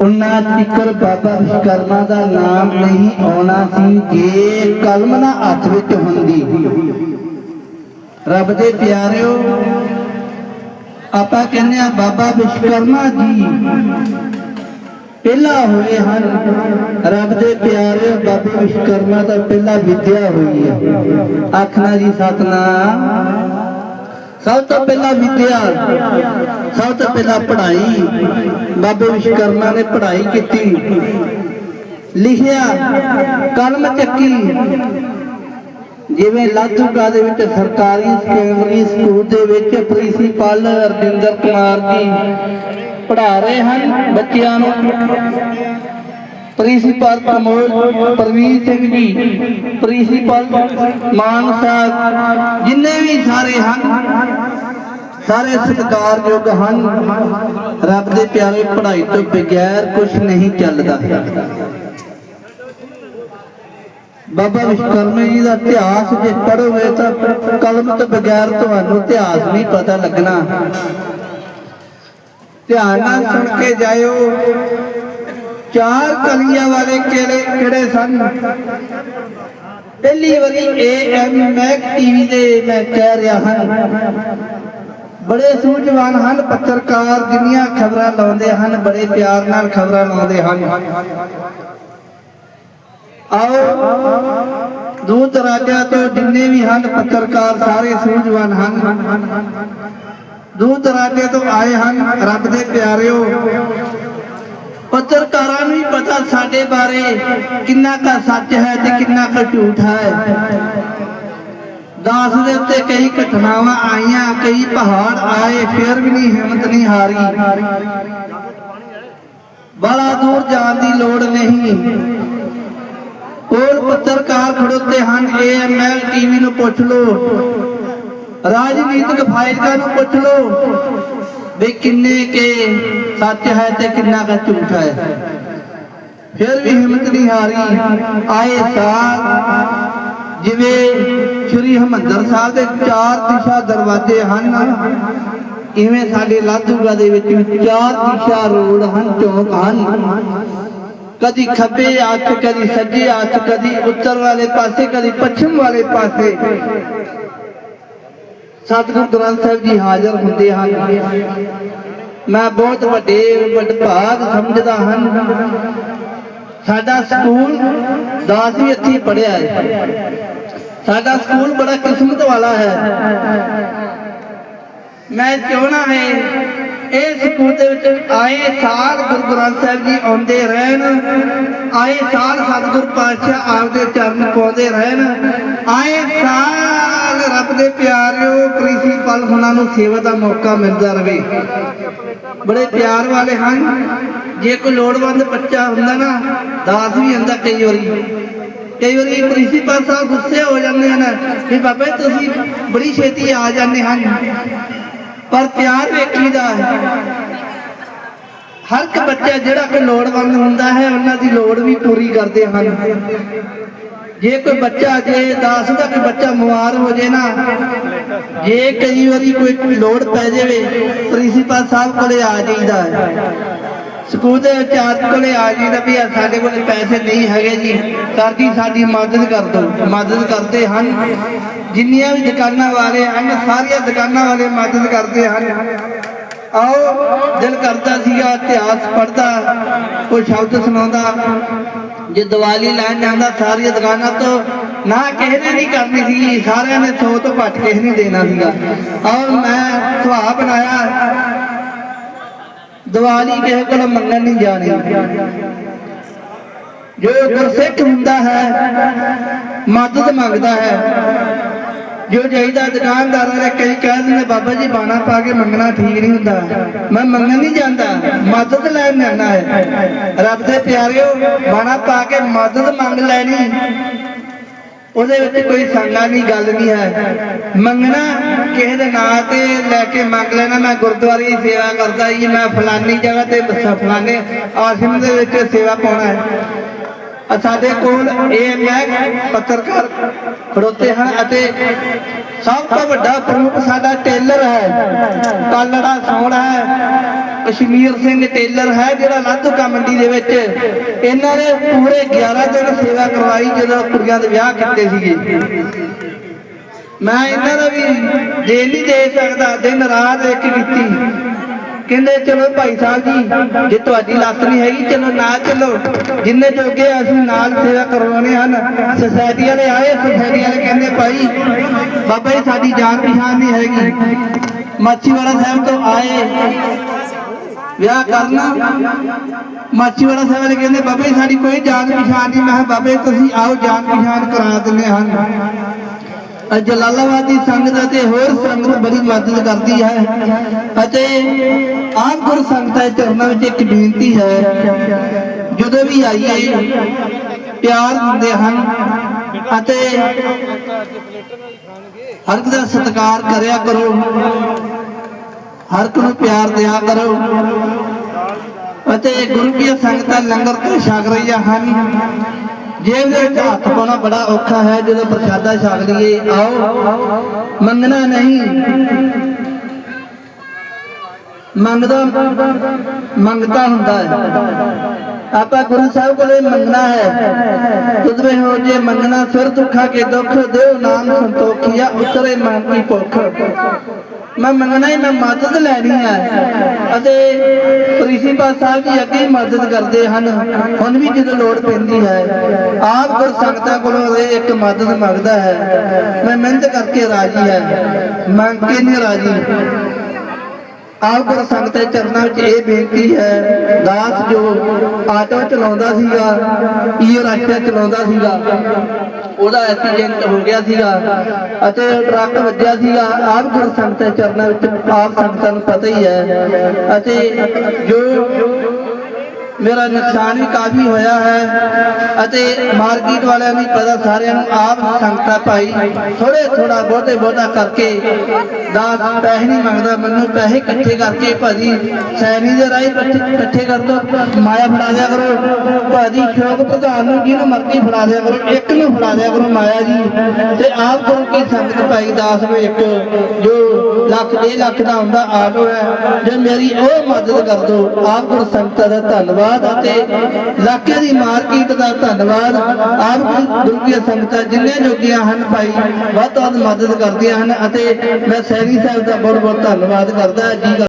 ਉਹਨਾਂ ਤੀਕਰ ਬਾਬਾ ਵਿਸ਼ਕਰਮਾ ਦਾ ਨਾਮ ਨਹੀਂ ਆਉਣਾ ਸੀ ਜੇ ਕਲਮ ਨਾ ਹੱਥ ਵਿੱਚ ਹੁੰਦੀ। ਰੱਬ ਦੇ ਪਿਆਰਿਓ, ਆਪਾਂ ਕਹਿੰਦੇ ਆ ਬਾਬਾ ਵਿਸ਼ਕਰਮਾ ਜੀ ਪਹਿਲਾ ਹੋਏ ਹਨ। ਰੱਬ ਦੇ ਪਿਆਰੇ ਬਾਬਾ ਵਿਸ਼ਕਰਮਾ ਦਾ ਪਹਿਲਾ ਵਿਦਿਆ ਹੋਈ ਹੈ। ਆਖਣਾ ਜੀ ਸਤਨਾਮ, ਸਭ ਤੋਂ ਪਹਿਲਾਂ ਵਿਦਿਆ। ਸਭ ਤੋਂ ਪਹਿਲਾਂ ਪੜ੍ਹਾਈ। ਬਾਬੇ ਵਿਸ਼ਕਰਮਾ ਨੇ ਪੜ੍ਹਾਈ ਕੀਤੀ। ਲਿਖਿਆ, ਕਲਮ ਚੱਕੀ। ਜਿਵੇਂ ਲਾਧੂਗਾ ਦੇ ਵਿੱਚ ਸਰਕਾਰੀ ਸੈਕੰਡਰੀ ਸਕੂਲ ਦੇ ਵਿੱਚ ਪ੍ਰਿੰਸੀਪਲ ਅਰਜਿੰਦਰ ਕੁਮਾਰ ਜੀ ਪੜ੍ਹਾ ਰਹੇ ਹਨ ਬੱਚਿਆਂ ਨੂੰ। ਪ੍ਰਿੰਸੀਪਲ ਪ੍ਰਮੋਦ ਪ੍ਰਵੀਰ ਸਿੰਘ ਜੀ, ਪ੍ਰਿੰਸੀਪਲ ਮਾਨ ਸਾਹਿਬ, ਜਿੰਨੇ ਵੀ ਸਾਰੇ ਹਨ ਸਾਰੇ ਸਤਿਕਾਰਯੋਗ ਹਨ। ਰੱਬ ਦੇ ਪਿਆਰੇ ਪੜ੍ਹਾਈ ਤੋਂ ਬਗੈਰ ਕੁਝ ਨਹੀਂ ਚੱਲਦਾ। ਬਾਬਾ ਵਿਸ਼ਕਰਮੇ ਜੀ ਦਾ ਇਤਿਹਾਸ ਜੇ ਪੜ੍ਹੋਗੇ ਤਾਂ ਕਲਮ ਤੋਂ ਬਗੈਰ ਤੁਹਾਨੂੰ ਇਤਿਹਾਸ ਨਹੀਂ ਪਤਾ ਲੱਗਣਾ। ਧਿਆਨ ਨਾਲ ਸੁਣ ਕੇ ਜਾਇਓ। ਚਾਰ ਕਲੀਆਂ ਵਾਲੇ ਕਿਹੜੇ ਕਿਹੜੇ ਸਨ? ਪਹਿਲੀ ਵਾਰੀ ਏਐਮ ਮੈਕ ਟੀਵੀ ਦੇ ਮੈਂ ਕਹਿ ਰਿਹਾ ਹਾਂ। ਬੜੇ ਸੂਝਵਾਨ ਹਨ ਪੱਤਰਕਾਰ, ਜਿੰਨੀਆਂ ਖਬਰਾਂ ਲਾਉਂਦੇ ਹਨ, ਬੜੇ ਪਿਆਰ ਨਾਲ ਖਬਰਾਂ ਲਾਉਂਦੇ ਹਨ। ਆਓ ਦੂਰ ਦਰਾਜਿਆਂ ਤੋਂ ਜਿੰਨੇ ਵੀ ਹਨ, ਪੱਤਰਕਾਰ ਸਾਰੇ ਸੂਝਵਾਨ ਹਨ। ਦੂਰ ਦਰਾਜੇ ਤੋਂ ਆਏ ਹਨ, ਰੱਬ ਦੇ ਪਿਆਰਿਓ, ਪੱਤਰਕਾਰਾਂ ਨੂੰ ਹੀ ਪਤਾ ਸਾਡੇ ਬਾਰੇ ਕਿੰਨਾ ਕਾ ਸੱਚ ਹੈ ਤੇ ਕਿੰਨਾ ਕਾ ਝੂਠ ਹੈ। ਦਾਸ ਦੇ ਉੱਤੇ ਕਈ ਘਟਨਾਵਾਂ ਆਈਆਂ, ਕਈ ਪਹਾੜ ਆਏ, ਫਿਰ ਵੀ ਨਹੀਂ ਹਿੰਮਤ ਨਹੀਂ ਹਾਰੀ। ਬੜਾ ਦੂਰ ਜਾਣ ਦੀ ਲੋੜ ਨਹੀਂ। ਕੋਲ ਪੱਤਰਕਾਰ ਖੜੋਤੇ ਹਨ ਏਐਮਐਲ ਟੀਵੀ ਨੂੰ ਪੁੱਛ ਲਓ। ਰਾਜਨੀਤਿਕ ਫਾਇਲਕਾਂ ਨੂੰ ਪੁੱਛ ਲਓ। ਵੀ ਕਿੰਨੇ ਕੇ ਸੱਚ ਹੈ ਤੇ ਕਿੰਨਾ ਕੁ ਝੂਠ ਹੈ। ਫਿਰ ਵੀ ਹਿੰਮਤ ਨਹੀਂ ਹਾਰੀ। ਆਏ ਸਾਲ ਜਿਵੇਂ ਸ਼੍ਰੀ ਹਮੰਦਰ ਸਾਹਿਬ ਦੇ ਚਾਰ ਦਿਸ਼ਾ ਦਰਵਾਜ਼ੇ ਹਨ, ਇਵੇਂ ਸਾਡੇ ਲਾਧੂਗਾ ਦੇ ਵਿੱਚ ਚਾਰ ਦਿਸ਼ਾ ਰੋਡ ਹਨ, ਚੌਕ ਹਨ। ਕਦੀ ਖੱਬੇ ਹੱਥ ਕਦੀ ਸੱਜੇ ਹੱਥ ਕਦੀ ਉੱਤਰ ਵਾਲੇ ਪਾਸੇ, ਕਦੀ ਪੱਛਮ ਵਾਲੇ ਪਾਸੇ। ਸਤਿਗੁਰੂ ਗ੍ਰੰਥ ਸਾਹਿਬ ਜੀ ਹਾਜ਼ਰ ਹੁੰਦੇ ਹਨ। ਮੈਂ ਬਹੁਤ ਵੱਡੇ ਵਡਭਾਗ ਸਮਝਦਾ ਹਾਂ ਸਾਡਾ ਸਕੂਲ ਦਾਸ ਵੀ ਇੱਥੇ ਪੜਿਆ ਹੈ। ਸਾਡਾ ਸਕੂਲ ਬੜਾ ਕਿਸਮਤ ਵਾਲਾ ਹੈ। ਮੈਂ ਚਾਹਣਾ ਹੈ ਇਹ ਸਕੂਲ ਦੇ ਵਿੱਚ ਆਏ ਸਾਲ ਗੁਰੂ ਗ੍ਰੰਥ ਸਾਹਿਬ ਜੀ ਆਉਂਦੇ ਰਹਿਣ, ਆਏ ਸਾਲ ਸਤਿਗੁਰ ਪਾਤਸ਼ਾਹ ਆਪਦੇ ਚਰਨ ਪਾਉਂਦੇ ਰਹਿਣ, ਆਏ ਸਾਲ ਰੱਬ ਦੇ ਪਿਆਰਿਓ ਪ੍ਰਿੰਸੀਪਲ ਹੁਣਾਂ ਨੂੰ ਸੇਵਾ ਦਾ ਮੌਕਾ ਮਿਲਦਾ ਰਹੇ। ਬੜੇ ਪਿਆਰ ਵਾਲੇ ਹਨ। ਜੇ ਕੋਈ ਲੋੜਵੰਦ ਬੱਚਾ ਹੁੰਦਾ ਨਾ, ਦਾਸ ਵੀ ਹੁੰਦਾ ਕਈ ਵਾਰੀ। ਕਈ ਵਾਰੀ ਪ੍ਰਿੰਸੀਪਲ ਸਾਹਿਬ ਗੁੱਸੇ ਹੋ ਜਾਂਦੇ ਹਨ ਕਿ ਬਾਬਾ ਤੁਸੀਂ ਬੜੀ ਛੇਤੀ ਆ ਜਾਂਦੇ ਹਨ। ਪਰ ਪਿਆਰ ਵੇਖੀਦਾ ਹੈ। ਹਰ ਇੱਕ ਬੱਚਾ ਜਿਹੜਾ ਕੋਈ ਲੋੜਵੰਦ ਹੁੰਦਾ ਹੈ, ਉਹਨਾਂ ਦੀ ਲੋੜ ਵੀ ਪੂਰੀ ਕਰਦੇ ਹਨ। ਜੇ ਕੋਈ ਬੱਚਾ, ਜੇ ਦਾਸ ਦਾ ਕੋਈ ਬੱਚਾ ਬਿਮਾਰ ਹੋ ਜੇ ਨਾ, ਜੇ ਕਈ ਵਾਰੀ ਕੋਈ ਲੋੜ ਪੈ ਜਾਵੇ, ਪ੍ਰਿੰਸੀਪਲ ਸਾਹਿਬ ਕੋਲੇ ਆ ਜਾਈਦਾ ਹੈ। ਸਕੂਲ ਦੇ ਚਾਰਜ ਕੋਲੇ ਆ ਜਾਈਦਾ ਵੀ ਸਾਡੇ ਕੋਲੇ ਪੈਸੇ ਨਹੀਂ ਹੈਗੇ ਜੀ। ਸਰ ਜੀ ਸਾਡੀ ਮਦਦ ਕਰ ਦਿਓ ਮਦਦ ਕਰਦੇ ਹਨ। ਜਿੰਨੀਆਂ ਵੀ ਦੁਕਾਨਾਂ ਵਾਲੇ ਹਨ, ਸਾਰੀਆਂ ਦੁਕਾਨਾਂ ਵਾਲੇ ਮਦਦ ਕਰਦੇ ਹਨ। ਆਓ, ਦਿਲ ਕਰਦਾ ਸੀਗਾ, ਇਤਿਹਾਸ ਪੜਦਾ ਕੋਈ ਸ਼ਬਦ ਸੁਣਾਉਂਦਾ। ਜੇ ਦੀਵਾਲੀ ਲੈਣ ਜਾਂਦਾ, ਸਾਰੀਆਂ ਦੁਕਾਨਾਂ ਤੋਂ ਨਾ ਕਿਸੇ ਨੇ ਨਹੀਂ ਕਰਨੀ ਸੀ, ਸਾਰਿਆਂ ਨੇ ਸੌ ਤੋਂ ਘੱਟ ਕਿਸੇ ਨਹੀਂ ਦੇਣਾ ਸੀਗਾ। ਆਓ, ਮੈਂ ਸੁਭਾਅ ਬਣਾਇਆ। ਦੀਵਾਲੀ ਕਿਸੇ ਕੋਲ ਮੰਗਣ ਨਹੀਂ ਜਾਣੀ। ਜੋ ਗੁਰਸਿੱਖ ਹੁੰਦਾ ਹੈ, ਮਦਦ ਮੰਗਦਾ ਹੈ, ਜੋ ਚਾਹੀਦਾ ਦੁਕਾਨਦਾਰਾਂ ਨੇ ਕਈ ਕਹਿ ਦਿੰਦੇ, ਬਾਬਾ ਜੀ ਬਾਣਾ ਪਾ ਕੇ ਮੰਗਣਾ ਠੀਕ ਨਹੀਂ ਹੁੰਦਾ। ਮੈਂ ਮੰਗਣ ਨਹੀਂ ਜਾਂਦਾ, ਮਦਦ ਲੈਣ ਜਾਣਾ ਹੈ। ਰੱਬ ਦੇ ਪਿਆਰਿਓ, ਬਾਣਾ ਪਾ ਕੇ ਮਦਦ ਮੰਗ ਲੈਣੀ। ਉਹਦੇ ਵਿੱਚ ਕੋਈ ਸੰਗਾਂ ਦੀ ਗੱਲ ਨਹੀਂ ਹੈ। ਮੰਗਣਾ ਕਿਸੇ ਦੇ ਨਾਂ ਤੇ ਲੈ ਕੇ ਮੰਗ ਲੈਣਾ, ਮੈਂ ਗੁਰਦੁਆਰੇ ਦੀ ਸੇਵਾ ਕਰਦਾ ਜੀ, ਮੈਂ ਫਲਾਨੀ ਜਗ੍ਹਾ ਤੇ ਫਲਾਨੇ ਆਸ਼ਰਮ ਦੇ ਵਿੱਚ ਸੇਵਾ ਪਾਉਣਾ ਹੈ। ਸਾਡੇ ਕੋਲ ਇਹ ਪੱਤਰਕਾਰ ਖੜੋਤੇ ਹਨ ਅਤੇ ਸਭ ਤੋਂ ਵੱਡਾ ਪ੍ਰਮੁੱਖ ਸਾਡਾ ਟੇਲਰ ਹੈ, ਕਾਲੜਾ ਸੋਹਣ ਹੈ, ਕਸ਼ਮੀਰ ਸਿੰਘ ਟੇਲਰ ਹੈ, ਜਿਹੜਾ ਲਾਧੂਕਾ ਮੰਡੀ ਦੇ ਵਿੱਚ ਇਹਨਾਂ ਨੇ ਪੂਰੇ 11 ਦਿਨ ਸੇਵਾ ਕਰਵਾਈ, ਜਦੋਂ ਕੁੜੀਆਂ ਦੇ ਵਿਆਹ ਕੀਤੇ ਸੀਗੇ। ਮੈਂ ਇਹਨਾਂ ਦਾ ਵੀ ਦੇ ਨਹੀਂ ਦੇ ਸਕਦਾ, ਦਿਨ ਰਾਤ ਇੱਕ ਕੀਤੀ। ਕਹਿੰਦੇ, ਚਲੋ ਭਾਈ ਸਾਹਿਬ ਜੀ, ਜੇ ਤੁਹਾਡੀ ਲੱਤ ਨਹੀਂ ਹੈਗੀ, ਚਲੋ ਨਾਲ ਚਲੋ। ਜਿੰਨੇ ਜੋਗੇ ਅਸੀਂ ਨਾਲ ਸੇਵਾ ਕਰਵਾਉਣੇ ਹਨ ਸੋਸਾਇਟੀ ਵਾਲੇ ਆਏ ਸੋਸਾਇਟੀ ਵਾਲੇ ਕਹਿੰਦੇ, ਭਾਈ, ਬਾਬਾ ਜੀ, ਸਾਡੀ ਜਾਣ ਪਛਾਣ ਨਹੀਂ ਹੈਗੀ। ਮਾਚੀਵਾੜਾ ਸਾਹਿਬ ਤੋਂ ਆਏ, ਵਿਆਹ ਕਰਨਾ। ਮਾਚੀਵਾੜਾ ਸਾਹਿਬ ਵਾਲੇ ਕਹਿੰਦੇ, ਬਾਬਾ ਜੀ, ਸਾਡੀ ਕੋਈ ਜਾਣ ਪਛਾਣ ਨਹੀਂ। ਮੈਂ ਕਿਹਾ, ਬਾਬਾ ਜੀ, ਤੁਸੀਂ ਆਓ ਜਾਣ ਪਛਾਣ ਕਰਾ ਦਿੰਦੇ ਹਨ। ਜਲਾਲਾਬਾਦੀ ਸੰਗਤ ਅਤੇ ਹੋਰ ਸੰਗਤ ਬੜੀ ਮਦਦ ਕਰਦੀ ਹੈ। ਅਤੇ ਆਮ ਗੁਰ ਸੰਗਤਾਂ ਚਰਨਾਂ ਵਿੱਚ ਇੱਕ ਬੇਨਤੀ ਹੈ, ਜਦੋਂ ਵੀ ਆਈਏ, ਪਿਆਰ ਦਿੰਦੇ ਹਨ ਅਤੇ ਹਰ ਇੱਕ ਦਾ ਸਤਿਕਾਰ ਕਰਿਆ ਕਰੋ। ਹਰ ਇੱਕ ਨੂੰ ਪਿਆਰ ਦਿਆ ਕਰੋ। ਅਤੇ ਗੁਰੂ ਕੀ ਸੰਗਤਾਂ ਲੰਗਰ ਤੇ ਛਕ ਰਹੀਆਂ ਹਨ। ਜੇਬ ਦੇ ਵਿੱਚ ਹੱਥ ਪਾਉਣਾ ਬੜਾ ਔਖਾ ਹੈ, ਜਦੋਂ ਪ੍ਰਸ਼ਾਦਾ ਛਕ ਲਈਏ, ਆਓ ਮੰਗਣਾ ਨਹੀਂ। ਮੰਗਦਾ ਮੰਗਤਾ ਹੁੰਦਾ ਹੈ। ਆਪਾਂ ਗੁਰੂ ਸਾਹਿਬ ਕੋਲੇ ਮੰਗਣਾ ਹੈ। ਤੁਧਵੇਂ ਹੋ ਜੇ ਮੰਗਣਾ ਫਿਰ ਦੁੱਖਾਂ ਕੇ ਦੁੱਖ, ਦਿਓ ਨਾਮ ਸੰਤੋਖੀਆ ਉਤਰੇ ਮਨ ਕੀ ਭੁੱਖ। ਮੈਂ ਮੰਗਣਾ ਹੀ ਮੈਂ ਮਦਦ ਲੈਣੀ ਹੈ ਅਤੇ ਪ੍ਰਿੰਸੀਪਲ ਸਾਹਿਬ ਜੀ ਅੱਗੇ ਮਦਦ ਕਰਦੇ ਹਨ। ਹੁਣ ਵੀ ਜਦੋਂ ਲੋੜ ਪੈਂਦੀ ਹੈ, ਆਪ ਗੁਰ ਸੰਗਤਾਂ ਕੋਲੋਂ ਇਹ ਇੱਕ ਮਦਦ ਮੰਗਦਾ ਹੈ। ਮੈਂ ਮਿਹਨਤ ਕਰਕੇ ਰਾਜੀ ਹੈ। ਮੰਗ ਕੇ ਨਹੀਂ ਰਾਜੀ। ਆਪ ਗੁਰ ਸੰਗਤ ਦੇ ਚਰਨਾਂ ਵਿੱਚ ਇਹ ਬੇਨਤੀ ਹੈ, ਦਾਸ ਜੋ ਆਟੋ ਚਲਾਉਂਦਾ ਸੀਗਾ ਈ ਰਾਸ਼ਟਰ ਚਲਾਉਂਦਾ ਸੀਗਾ ਉਹਦਾ ਐਕਸੀਡੈਂਟ ਹੋ ਗਿਆ ਸੀਗਾ ਅਤੇ ਟਰੱਕ ਵੱਜਿਆ ਸੀਗਾ। ਆਪ ਗੁਰ ਸੰਗਤ ਚਰਨਾਂ ਵਿੱਚ ਆਪ ਸੰਗਤਾਂ ਨੂੰ ਪਤਾ ਹੀ ਹੈ। ਅਤੇ ਜੋ ਮੇਰਾ ਨੁਕਸਾਨ ਵੀ ਕਾਫੀ ਹੋਇਆ ਹੈ ਅਤੇ ਮਾਰਕੀਟ ਵਾਲਿਆਂ ਨੂੰ ਪਤਾ ਸਾਰਿਆਂ ਨੂੰ ਆਪ ਸੰਗਤਾਂ ਭਾਈ ਥੋੜੇ ਥੋੜਾ ਬਹੁਤੇ ਬਹੁਤਾ ਕਰਕੇ ਦਾਸ ਪੈਸੇ ਨਹੀਂ ਮੰਗਦਾ, ਮੈਨੂੰ ਪੈਸੇ ਇਕੱਠੇ ਕਰਕੇ ਭਾਜੀ ਸੈਣੀ ਦੇ ਰਾਹੀਂ ਇਕੱਠੇ ਕਰ ਦੋ, ਮਾਇਆ ਫੜਾ ਦਿਆ ਕਰੋ। ਭਾਜੀ ਸੋਕ ਪ੍ਰਧਾਨ ਨੂੰ ਜਿਹਨੂੰ ਮਰਜ਼ੀ ਫੜਾ ਦਿਆ ਕਰੋ, ਇੱਕ ਨੂੰ ਫੜਾ ਦਿਆ ਕਰੋ ਮਾਇਆ ਜੀ। ਤੇ ਆਪ ਗੁਰੂ ਕੀ ਸੰਗਤ ਭਾਈ ਦਾਸ ਨੂੰ ਇੱਕ, ਜੋ ਲੱਖ, ਡੇਢ ਲੱਖ ਦਾ ਹੁੰਦਾ ਆਟੋ ਹੈ। ਜੇ ਮੇਰੀ ਉਹ ਮਦਦ ਕਰ ਦੋ, ਆਪ ਗੁਰੂ ਸੰਗਤ ਦਾ ਧੰਨਵਾਦ। ਅਤੇ ਇਲਾਕੇ ਦੀ ਮਾਰਕੀਟ ਦਾ ਧੰਨਵਾਦ। ਆਪ ਗੁਰੂ ਸੰਗਤਾਂ ਜਿੰਨੇ ਜੋਗੀਆਂ ਹਨ ਭਾਈ, ਵੱਧ ਤੋਂ ਵੱਧ ਮਦਦ ਕਰਦੀਆਂ ਹਨ ਅਤੇ ਮੈਂ ਸੈਰੀ ਸਾਹਿਬ ਦਾ ਬਹੁਤ ਬਹੁਤ ਧੰਨਵਾਦ ਕਰਦਾ, ਜੀ